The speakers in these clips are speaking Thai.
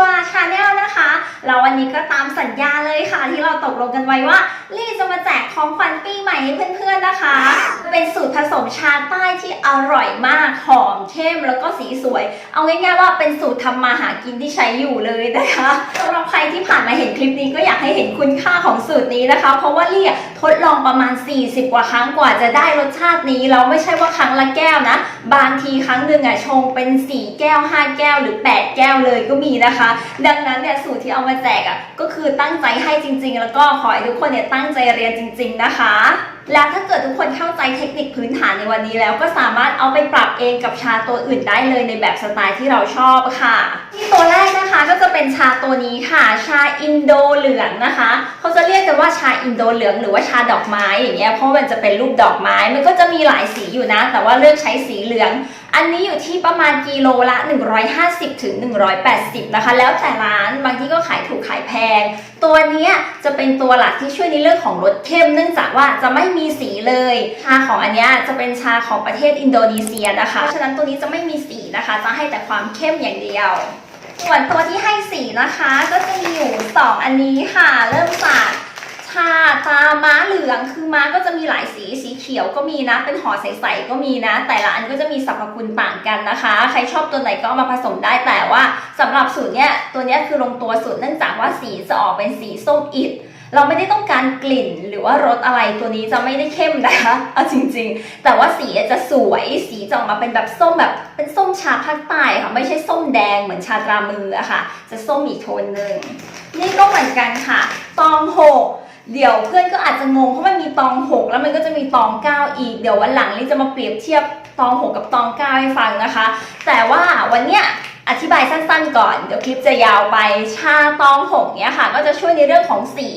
วาชา แล้ววันนี้ก็ตามสัญญาเลยค่ะ ที่เราตกลงกันไว้ว่าลี่จะมาแจกของขวัญปีใหม่ให้เพื่อนๆนะคะ เป็นสูตรผสมชาใต้ที่อร่อยมาก หอมเข้มแล้วก็สีสวย เอาง่ายๆว่าเป็นสูตรทำมาหากินที่ใช้อยู่เลยนะคะสำหรับใครที่ผ่านมาเห็นคลิปนี้ก็อยากให้เห็นคุณค่าของสูตรนี้นะคะ เพราะว่าลี่ทดลองประมาณ 40 กว่าครั้งกว่าจะได้รสชาตินี้แล้วไม่ใช่ว่าครั้งละแก้วนะ บางทีครั้งหนึ่งอะชงเป็น 4 แก้ว 5 แก้วหรือ 8 แก้วเลยก็มีนะคะ ดังนั้นเนี่ยสูตรที่เอามาแจกอะก็คือตั้งใจให้จริง ๆ แล้วก็ขอให้ทุกคนเนี่ยตั้งใจเรียนจริง ๆ นะคะ แล้วถ้าเกิดทุกคนเข้าใจเทคนิคพื้นฐานในวันนี้แล้วก็สามารถเอาไปปรับเองกับชาตัวอื่นได้เลยในแบบสไตล์ที่เราชอบค่ะ ที่ตัวแรกนะคะก็จะเป็นชาตัวนี้ค่ะ ชาอินโดเหลืองนะคะ เขาจะเรียกกันว่าชาอินโดเหลืองหรือว่าชาดอกไม้อย่างเงี้ยเพราะมันจะเป็นรูปดอกไม้มันก็จะมีหลายสีอยู่นะ แต่ว่าเลือกใช้สีเหลือง อันนี้อยู่ที่ประมาณกิโลละ 150ถึง180 นะคะ แล้วแต่ร้านบางที่ก็ขายถูกขายแพง ตัวเนี้ยจะเป็นตัวหลักที่ช่วยในเรื่องของรสเข้ม เนื่องจากว่าจะไม่มีสีเลย ชาของอันเนี้ยจะเป็นชาของประเทศอินโดนีเซียนะคะ เพราะฉะนั้นตัวนี้จะไม่มีสีนะคะ จะให้แต่ความเข้มอย่างเดียว ส่วนตัวที่ให้สีนะคะ ก็จะมีอยู่สองอันนี้ค่ะ เริ่มจากชาตาม้าเหลือ งคือมาก็จะมีหลายสีสีเขียวก็มีนะ เป็นห่อใสๆก็มีนะ แต่ละอันก็จะมีสรรพคุณต่างกันนะคะ ใครชอบตัวไหนก็เอามาผสมได้แต่ว่าสำหรับสูตรเนี้ยตัวเนี้ยคือลงตัวสุดเนื่องจากว่าสีจะออกเป็นสีส้มอิดเราไม่ได้ต้องการกลิ่นหรือว่ารสอะไรตัวนี้จะไม่ได้เข้มนะคะเอาจริงๆ แต่ว่าสีจะสวยสีจะออกมาเป็นแบบส้มแบบเป็นส้มชาภาคใต้ค่ะไม่ใช่ส้มแดงเหมือนชาตรามืออะค่ะ จะส้มอีกโทนหนึ่งนี่ก็เหมือนกันค่ะ ตองหก เดี๋ยวเพื่อนก็อาจจะงงเพราะมันมีตองหกแล้วมันก็จะมีตองเก้าอีก เดี๋ยววันหลังลิจะมาเปรียบเทียบตองหกกับตองเก้าให้ฟังนะคะ แต่ว่าวันเนี้ยอธิบายสั้นๆก่อน เดี๋ยวคลิปจะยาวไปชาตองหงเนี่ยค่ะ ก็จะช่วยในเรื่องของสี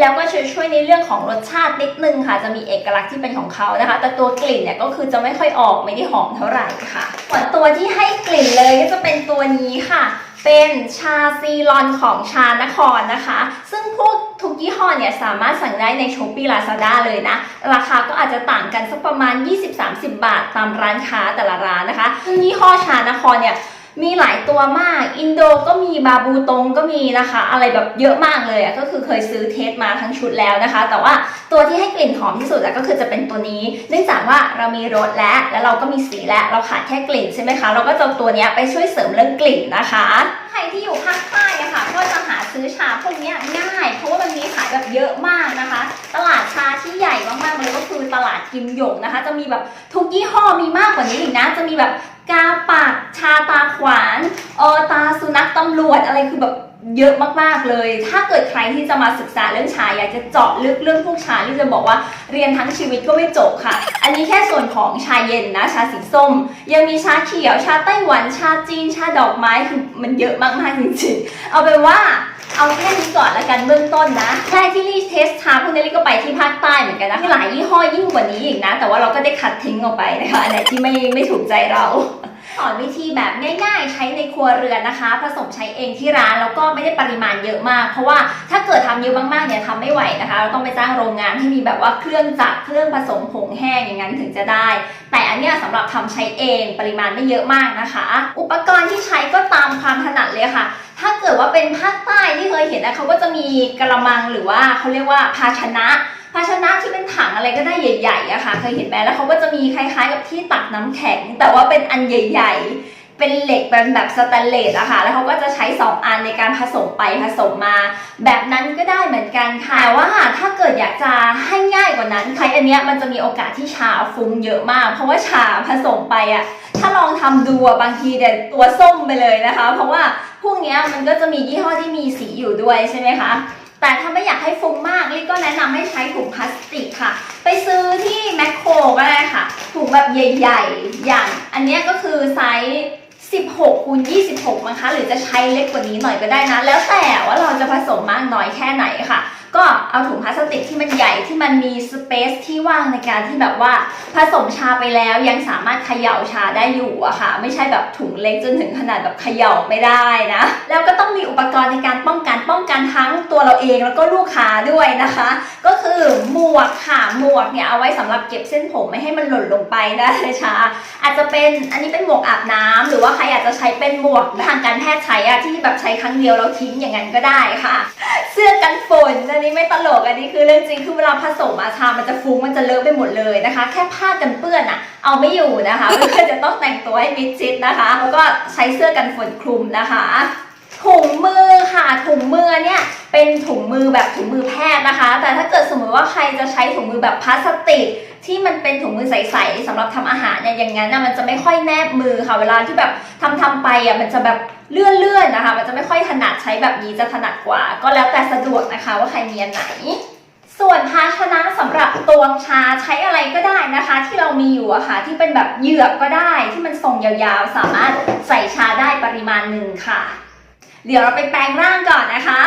แล้วก็จะช่วยในเรื่องของรสชาตินิดนึงค่ะ จะมีเอกลักษณ์ที่เป็นของเขานะคะ แต่ตัวกลิ่นเนี่ยก็คือจะไม่ค่อยออกไม่ได้หอมเท่าไหร่ค่ะส่วนตัวที่ให้กลิ่นเลยก็จะเป็นตัวนี้ค่ะ เป็นชาซีลอนของชานครนะคะ ซึ่งพวกทุกยี่ห้อเนี่ยสามารถสั่งได้ในช้อปปี้ลาซาด้าเลยนะ ราคาก็อาจจะต่างกันสักประมาณ 20-30 บาทตามร้านค้าแต่ละร้านนะคะซึ่งยี่ห้อชานครเนี่ย มีหลายตัวมาก อินโดก็มีบาบูตงก็มีนะคะ อะไรแบบเยอะมากเลยอะก็คือเคยซื้อเทสมาทั้งชุดแล้วนะคะ แต่ว่าตัวที่ให้กลิ่นหอมที่สุดอะก็คือจะเป็นตัวนี้ เนื่องจากว่าเรามีรสและแล้วเราก็มีสีและเราขาดแค่กลิ่นใช่ไหมคะ เราก็จะเอาตัวนี้ไปช่วยเสริมเรื่องกลิ่นนะคะ รที่อยู่ภาคใต้อะค่ะ ก็จะหาซื้อชาพวกนี้ง่าย เพราะว่ามันมีขายแบบเยอะมากนะคะ ตลาดชาที่ใหญ่มากๆเลยก็คือตลาดกิมหยงนะคะ จะมีแบบทุกยี่ห้อมีมากกว่านี้อีกนะ จะมีแบบกาปากชาตาขวาน ออตาสุนัขตำรวจอะไรคือแบบ เยอะมากๆเลย ถ้าเกิดใครที่จะมาศึกษาเรื่องชาอยากจะเจาะลึกเรื่องพวกชาที่จะบอกว่าเรียนทั้งชีวิตก็ไม่จบค่ะ อันนี้แค่ส่วนของชาเย็นนะ ชาสีส้ม ยังมีชาเขียว ชาไต้หวัน ชาจีน ชาดอกไม้ คือมันเยอะมากๆจริงๆ เอาเป็นว่าเอาแค่นี้ก่อนละกันเบื้องต้นนะแค่ที่รีเทสชาพวกนี้ลีก็ไปที่ภาคใต้เหมือนกันนะมีหลายยี่ห้อยิ่งกว่านี้อีกนะ แต่ว่าเราก็ได้คัดทิ้งออกไปนะคะ อันไหนที่ไม่ไม่ถูกใจเราสอนวิธ แบบง่าย ๆ ใช้ในครัวเรือนนะคะ ผสมใช้เองที่ร้านแล้วก็ไม่ได้ปริมาณเยอะมาก เพราะว่าถ้าเกิดทำเยอะมากๆเนี่ยทำไม่ไหวนะคะ เราต้องไปจ้างโรงงานที่มีแบบว่าเครื่องจักรเครื่องผสมผงแห้งอย่างนั้นถึงจะได้ แต่อันเนี้ยสำหรับทำใช้เองปริมาณไม่เยอะมากนะคะ อุปกรณ์ที่ใช้ก็ตามความถนัดเลยค่ะ ถ้าเกิดว่าเป็นภาคใต้ที่เคยเห็นนะเขาก็จะมีกระมังหรือว่าเขาเรียกว่าภาชนะภาชนะที่เป็นถังอะไรก็ได้ใหญ่ๆอะค่ะ เคยเห็นไหมแล้วเขาก็จะมีคล้ายๆกับที่ตักน้ำแข็ง แต่ว่าเป็นอันใหญ่ ๆ เป็นเหล็กเป็นแบบสแตนเลสอะค่ะ แล้วเขาก็จะใช้ 2 อันในการผสมไปผสมมา แบบนั้นก็ได้เหมือนกันค่ะ แต่ว่าถ้าเกิดอยากจะให้ง่ายกว่านั้นใช้อันเนี้ยมันจะมีโอกาสที่ชาฟุ้งเยอะมาก เพราะว่าชาผสมไปอะถ้าลองทำดูบางทีเดี๋ยวตัวส้มไปเลยนะคะ เพราะว่าพวกเนี้ยมันก็จะมียี่ห้อที่มีสีอยู่ด้วยใช่ไหมคะแต่ถ้าไม่อยากให้ฟุ้งมากลิก็แนะนำให้ใช้ถุงพลาสติกค่ะ ไปซื้อที่แมคโครก็ได้ค่ะถุงแบบใหญ่ ๆ อย่าง อันนี้ก็คือไซส์ 16คูณ26มั้งคะ หรือจะใช้เล็กกว่านี้หน่อยก็ได้นะ แล้วแต่ว่าเราจะผสมมากน้อยแค่ไหนค่ะ ก็เอาถุงพลาสติกที่มันใหญ่ที่มันมีสเปซที่ว่างในการที่แบบว่าผสมชาไปแล้วยังสามารถเขย่าชาได้อยู่อะค่ะ ไม่ใช่แบบถุงเล็กจนถึงขนาดแบบเขย่าไม่ได้นะ แล้วก็ต้องมีอุปกรณ์ในการป้องกันป้องกันทั้งตัวเราเองแล้วก็ลูกค้าด้วยนะคะ ก็คือหมวกค่ะหมวกเนี่ยเอาไว้สำหรับเก็บเส้นผมไม่ให้มันหล่นลงไปได้เลยชา อาจจะเป็นอันนี้เป็นหมวกอาบน้ำหรือว่าใครอาจจะใช้เป็นหมวกทางการแพทย์ใช้อะที่แบบใช้ครั้งเดียวแล้วทิ้งอย่างนั้นก็ได้ค่ะ เสื้อกันฝนอันนี้ไม่ตลกอันนี้คือเรื่องจริงคือเวลาผสมอาชามันจะฟุ้งมันจะเลอะไปหมดเลยนะคะ แค่ผ้ากันเปื้อนอะเอาไม่อยู่นะคะเพื่อนจะต้องแต่งตัวให้มิดชิดนะคะ แล้วก็ใช้เสื้อกันฝนคลุมนะคะ ถุงมือค่ะถุงมือเนี่ยเป็นถุงมือแบบถุงมือแพทย์นะคะ แต่ถ้าเกิดสมมติว่าใครจะใช้ถุงมือแบบพลาสติก ที่มันเป็นถุงมือใสๆสำหรับทำอาหารเนี่ยอย่างนั้นนะมันจะไม่ค่อยแนบมือค่ะ เวลาที่แบบทำทำไปอะมันจะแบบเลื่อนๆนะคะ มันจะไม่ค่อยถนัดใช้แบบนี้จะถนัดกว่า ก็แล้วแต่สะดวกนะคะว่าใครมีอันไหน ส่วนภาชนะสำหรับตวงชาใช้อะไรก็ได้นะคะ ที่เรามีอยู่อะค่ะ ที่เป็นแบบเหยือกก็ได้ที่มันทรงยาวๆ สามารถใส่ชาได้ปริมาณหนึ่งค่ะ เดี๋ยวเราไปแปลงร่างก่อนนะคะ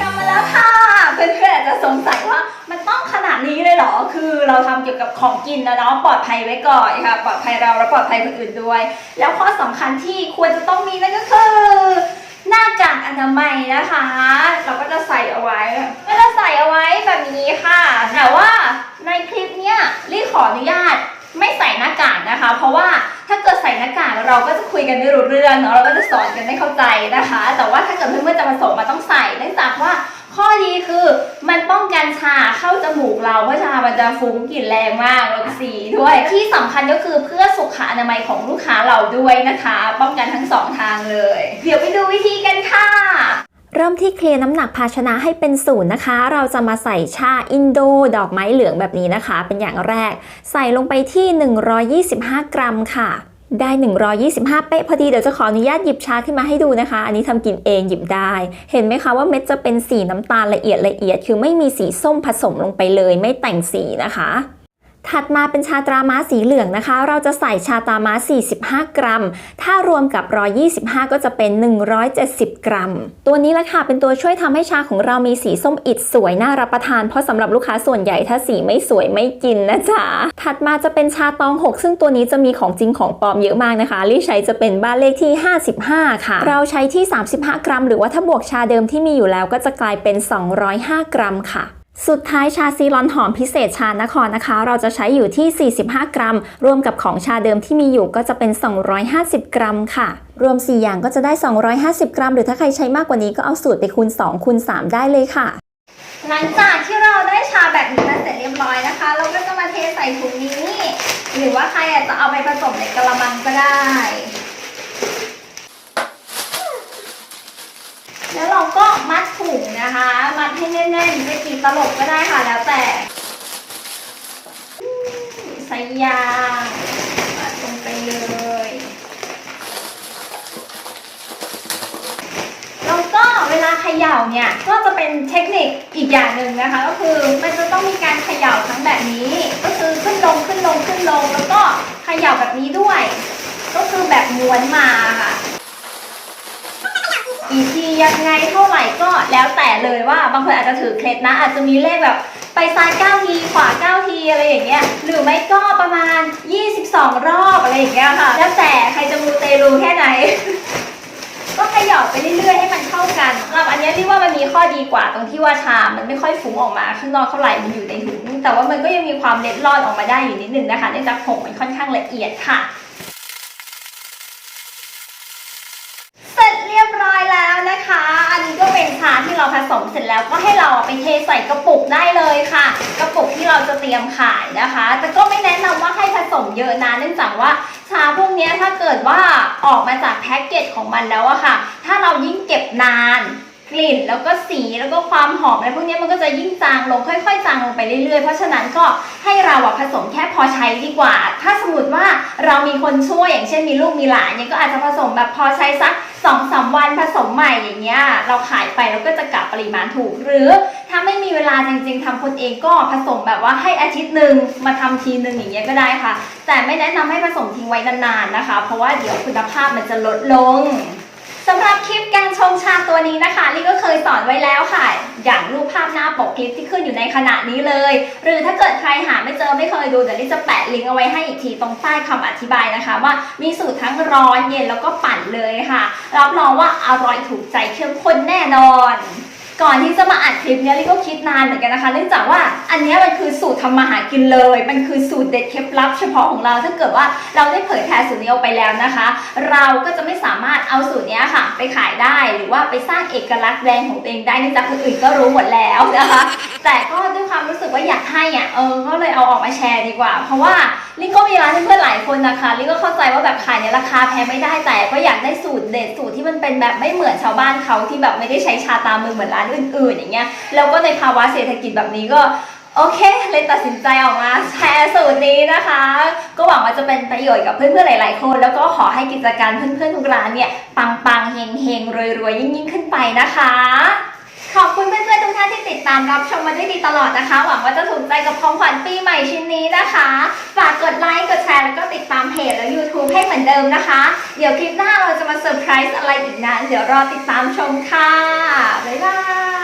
กลับมาแล้วค่ะเพื่อนๆอาจจะสงสัยว่ามันต้องขนาดนี้เลยเหรอ คือเราทำเกี่ยวกับของกินนะเนาะปลอดภัยไว้ก่อนค่ะ ปลอดภัยเราและปลอดภัยคนอื่นด้วย แล้วข้อสำคัญที่ควรจะต้องมีนั่นก็คือหน้ากากอนามัยนะคะ เราก็จะใส่เอาไว้ก็จะใส่เอาไว้แบบนี้ค่ะ แต่ว่าในคลิปเนี้ยรีขออนุญาต ไม่ใส่หน้ากากนะคะ เพราะว่าถ้าเกิดใส่หน้ากากเราก็จะคุยกันไม่รู้เรื่องเนาะเราก็จะสอนกันไม่เข้าใจนะคะ แต่ว่าถ้าเกิดเพื่อนๆจะผสมมาต้องใส่เนื่องจากว่าข้อดีคือมันป้องกันชาเข้าจมูกเราเพราะชามันจะฟุ้งกลิ่นแรงมากแล้วก็สีด้วย ที่สำคัญก็คือเพื่อสุขอนามัยของลูกค้าเราด้วยนะคะ ป้องกันทั้งสองทางเลย เดี๋ยวไปดูวิธีกันค่ะ เริ่มที่เคลียร์น้ำหนักภาชนะให้เป็นศูนย์นะคะ เราจะมาใส่ชาอินโด ดอกไม้เหลืองแบบนี้นะคะ เป็นอย่างแรก ใส่ลงไปที่ 125 กรัมค่ะ ได้ 125 เป๊ะพอดี เดี๋ยวจะขออนุญาตหยิบชาขึ้นมาให้ดูนะคะ อันนี้ทำกินเองหยิบได้ เห็นไหมคะว่าเม็ดจะเป็นสีน้ำตาลละเอียดละเอียด คือไม่มีสีส้มผสมลงไปเลย ไม่แต่งสีนะคะ ถัดมาเป็นชาตราม้าสีเหลืองนะคะ เราจะใส่ชาตราม้า 45 กรัม ถ้ารวมกับ 125 ก็จะเป็น 170 กรัม ตัวนี้แหละค่ะ เป็นตัวช่วยทำให้ชาของเรามีสีส้มอิดสวยน่ารับประทาน เพราะสำหรับลูกค้าส่วนใหญ่ถ้าสีไม่สวยไม่กินนะจ๊ะ ถัดมาจะเป็นชาตอง 6 ซึ่งตัวนี้จะมีของจริงของปลอมเยอะมากนะคะลี่ใช้จะเป็นบ้านเลขที่ 55 ค่ะ เราใช้ที่ 35 กรัม หรือว่าถ้าบวกชาเดิมที่มีอยู่แล้วก็จะกลายเป็น 205 กรัมค่ะ สุดท้ายชาซีรอนหอมพิเศษชานครนะคะ เราจะใช้อยู่ที่ 45 กรัม รวมกับของชาเดิมที่มีอยู่ก็จะเป็น 250 กรัมค่ะ รวม 4 อย่างก็จะได้ 250 กรัม หรือถ้าใครใช้มากกว่านี้ก็เอาสูตรไปคูณ 2 คูณ 3 ได้เลยค่ะ หลังจากที่เราได้ชาแบบนี้มาเสร็จเรียบร้อยนะคะ เราก็จะมาเทใส่ถุงนี้ หรือว่าใครอาจจะเอาไปผสมในกระมังก็ได้ แล้วเราก็มัดถุง นะคะ มัดให้แน่นๆจะกี่ตลบก็ได้ค่ะแล้วแต่ใส่ยางมัดลงไปเลยแล้วก็เวลาเขย่าเนี่ยก็จะเป็นเทคนิคอีกอย่างหนึ่งนะคะ ก็คือมันจะต้องมีการเขย่าทั้งแบบนี้ ก็คือขึ้นลงขึ้นลงขึ้นลง แล้วก็เขย่าแบบนี้ด้วย ก็คือแบบม้วนมาค่ะ อีกทียังไงเท่าไหร่ก็แล้วแต่เลยว่าบางคนอาจจะถือเคล็ดนะ อาจจะมีเลขแบบไปซ้าย9ทีขวา9ทีอะไรอย่างเงี้ยหรือไม่ก็ประมาณ 22 รอบอะไรอย่างเงี้ยค่ะ แล้วแต่ใครจะมูเตลูแค่ไหน ก็ขย่าไปเรื่อยๆให้มันเข้ากันสำหรับอันนี้ยเรียกว่ามันมีข้อดีกว่าตรงที่ว่าชา มันไม่ค่อยฟุ้งออกมาข้างนอกเท่าไหร่มันอยู่ในถุงแต่ว่ามันก็ยังมีความเล็ดลอดออกมาได้อยู่นิดนึงนะคะเนื่องจากผงมันค่อนข้างละเอียดค่ะ เสร็จเรียบร้อยแล้ว นะคะ อันนี้ก็เป็นชาที่เราผสมเสร็จแล้วก็ให้เราไปเทใส่กระปุกได้เลยค่ะ กระปุกที่เราจะเตรียมขายนะคะ แต่ก็ไม่แนะนำว่าให้ผสมเยอะนะเนื่องจากว่าชาพวกนี้ถ้าเกิดว่าออกมาจากแพ็กเกจของมันแล้วอะค่ะ ถ้าเรายิ่งเก็บนาน กลิ่นแล้วก็สีแล้วก็ความหอมอะไรพวกนี้มันก็จะยิ่งจางลงค่อยๆจางลงไปเรื่อยๆ เพราะฉะนั้นก็ให้เราอะผสมแค่พอใช้ดีกว่า ถ้าสมมติว่าเรามีคนช่วยอย่างเช่นมีลูกมีหลานเนี่ยก็อาจจะผสมแบบพอใช้สักสองสามวันผสมใหม่อย่างเงี้ยเราขายไปเราก็จะกลับปริมาณถูก หรือถ้าไม่มีเวลาจริงๆทำคนเองก็ผสมแบบว่าให้อาทิตย์หนึ่งมาทำทีหนึ่งอย่างเงี้ยก็ได้ค่ะ แต่ไม่แนะนำให้ผสมทิ้งไว้นานๆนะคะ เพราะว่าเดี๋ยวคุณภาพมันจะลดลง ตัวนี้นะคะลี่ก็เคยสอนไว้แล้วค่ะ อย่างรูปภาพหน้าปกคลิปที่ขึ้นอยู่ในขณะนี้เลย หรือถ้าเกิดใครหาไม่เจอไม่เคยดูเดี๋ยวลี่จะแปะลิงก์เอาไว้ให้อีกทีตรงใต้คำอธิบายนะคะ ว่ามีสูตรทั้งร้อนเย็นแล้วก็ปั่นเลยค่ะ รับรองว่าอร่อยถูกใจเข้มข้นแน่นอน ก่อนที่จะมาอัดคลิปเนี้ยลี่ก็คิดนานเหมือนกันนะคะ เนื่องจากว่าอันเนี้ยมันคือสูตรทำมาหากินเลย มันคือสูตรเด็ดเคล็ดลับเฉพาะของเรา ถ้าเกิดว่าเราได้เผยแพร่สูตรนี้ออกไปแล้วนะคะ เราก็จะไม่สามารถเอาสูตรเนี้ยค่ะ ไปขายได้หรือว่าไปสร้างเอกลักษณ์แบรนด์ของตัวเองได้เนื่องจากคนอื่นก็รู้หมดแล้วนะคะ แต่ก็ด้วยความรู้สึกว่าอยากให้อะเออก็เลยเอาออกมาแชร์ดีกว่า เพราะว่าลิงก็มีร้านเพื่อนๆหลายคนนะคะลิงก็เข้าใจว่าแบบขายเนี่ยราคาแพงไม่ได้แต่ก็อยากได้สูตรเด็ดสูตรที่มันเป็นแบบไม่เหมือนชาวบ้านเขาที่แบบไม่ได้ใช้ชาตามือเหมือนร้านอื่น ๆ อย่างเงี้ยแล้วก็ในภาวะเศรษฐกิจแบบนี้ก็โอเค เลยตัดสินใจออกมาแชร์สูตรนี้นะคะ ก็หวังว่าจะเป็นประโยชน์กับเพื่อนๆหลายๆคน แล้วก็ขอให้กิจการเพื่อนๆทุกร้านเนี่ย ปังๆเฮงๆรวยๆยิ่งๆ ขึ้นไปนะคะ ขอบคุณเพื่อนๆ ติดตามรับชมมาได้ดีตลอดนะคะ หวังว่าจะถูกใจกับของขวัญปีใหม่ชิ้นนี้นะคะ ฝากกดไลค์กดแชร์แล้วก็ติดตามเพจและ YouTube ให้เหมือนเดิมนะคะ เดี๋ยวคลิปหน้าเราจะมาเซอร์ไพรส์อะไรอีกนะ เดี๋ยวรอติดตามชมค่ะ บ๊ายบาย